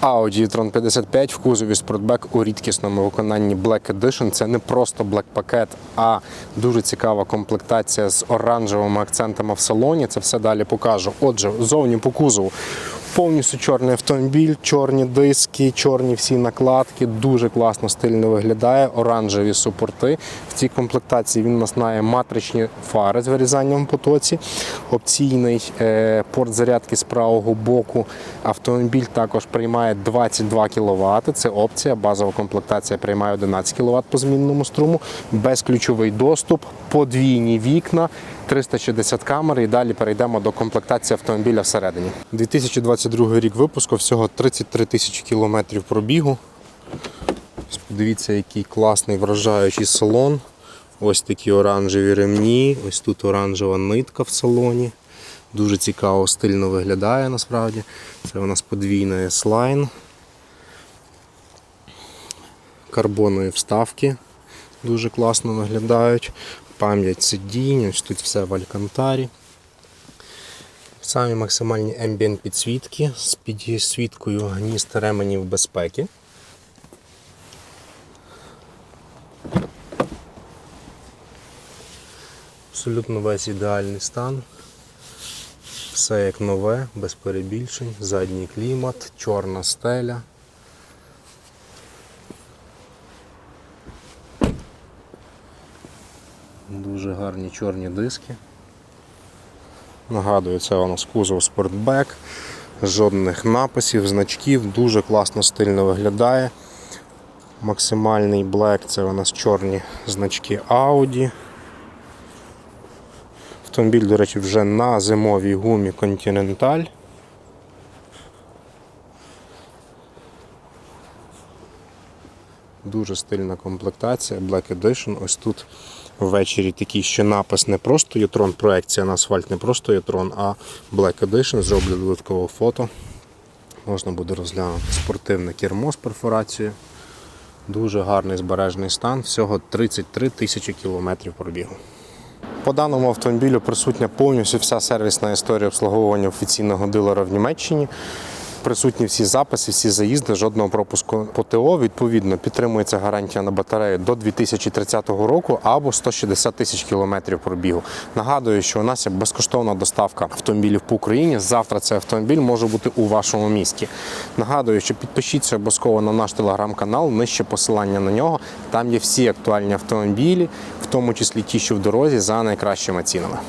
Audi e-tron 55 в кузові Sportback у рідкісному виконанні Black Edition. Це не просто Black пакет, а дуже цікава комплектація з оранжевими акцентами в салоні. Це все далі покажу. Отже, зовні по кузову. Повністю чорний автомобіль, чорні диски, чорні всі накладки. Дуже класно стильно виглядає. Оранжеві супорти. В цій комплектації він у нас має матричні фари з вирізанням потоці, опційний е, порт зарядки з правого боку. Автомобіль також приймає 22 кВт. Це опція. Базова комплектація приймає 11 кВт по змінному струму, безключовий доступ, подвійні вікна. 360 камер і далі перейдемо до комплектації автомобіля всередині. 2022 рік випуску, всього 33 тисячі кілометрів пробігу. Подивіться, який класний вражаючий салон. Ось такі оранжеві ремні, ось тут оранжева нитка в салоні. Дуже цікаво, стильно виглядає насправді. Це у нас подвійна S-Line. Карбонові вставки дуже класно виглядають. Пам'ять сидінь, ось тут все в алькантарі. Самі максимальні ambient підсвітки з підсвіткою гнізд ременів безпеки. Абсолютно весь ідеальний стан. Все як нове, без перебільшень, задній клімат, чорна стеля. Дуже гарні чорні диски. Нагадую, це у нас кузов Sportback, жодних написів, значків, дуже класно стильно виглядає. Максимальний Black це у нас чорні значки Audi. Автомобіль, до речі, вже на зимовій гумі Continental. Дуже стильна комплектація, Black Edition. Ось тут ввечері такий ще напис не просто Єтрон, проекція на асфальт, не просто Єтрон, а Black Edition. Зроблю додаткове фото. Можна буде розглянути спортивне кермо з перфорацією. Дуже гарний збережений стан, всього 33 тисячі кілометрів пробігу. По даному автомобілю присутня повністю вся сервісна історія обслуговування офіційного дилера в Німеччині. Присутні всі записи, всі заїзди, жодного пропуску по ТО. Відповідно, підтримується гарантія на батарею до 2030 року або 160 тисяч кілометрів пробігу. Нагадую, що у нас є безкоштовна доставка автомобілів по Україні. Завтра цей автомобіль може бути у вашому місті. Нагадую, що підпишіться обов'язково на наш телеграм-канал, нижче посилання на нього. Там є всі актуальні автомобілі, в тому числі ті, що в дорозі, за найкращими цінами.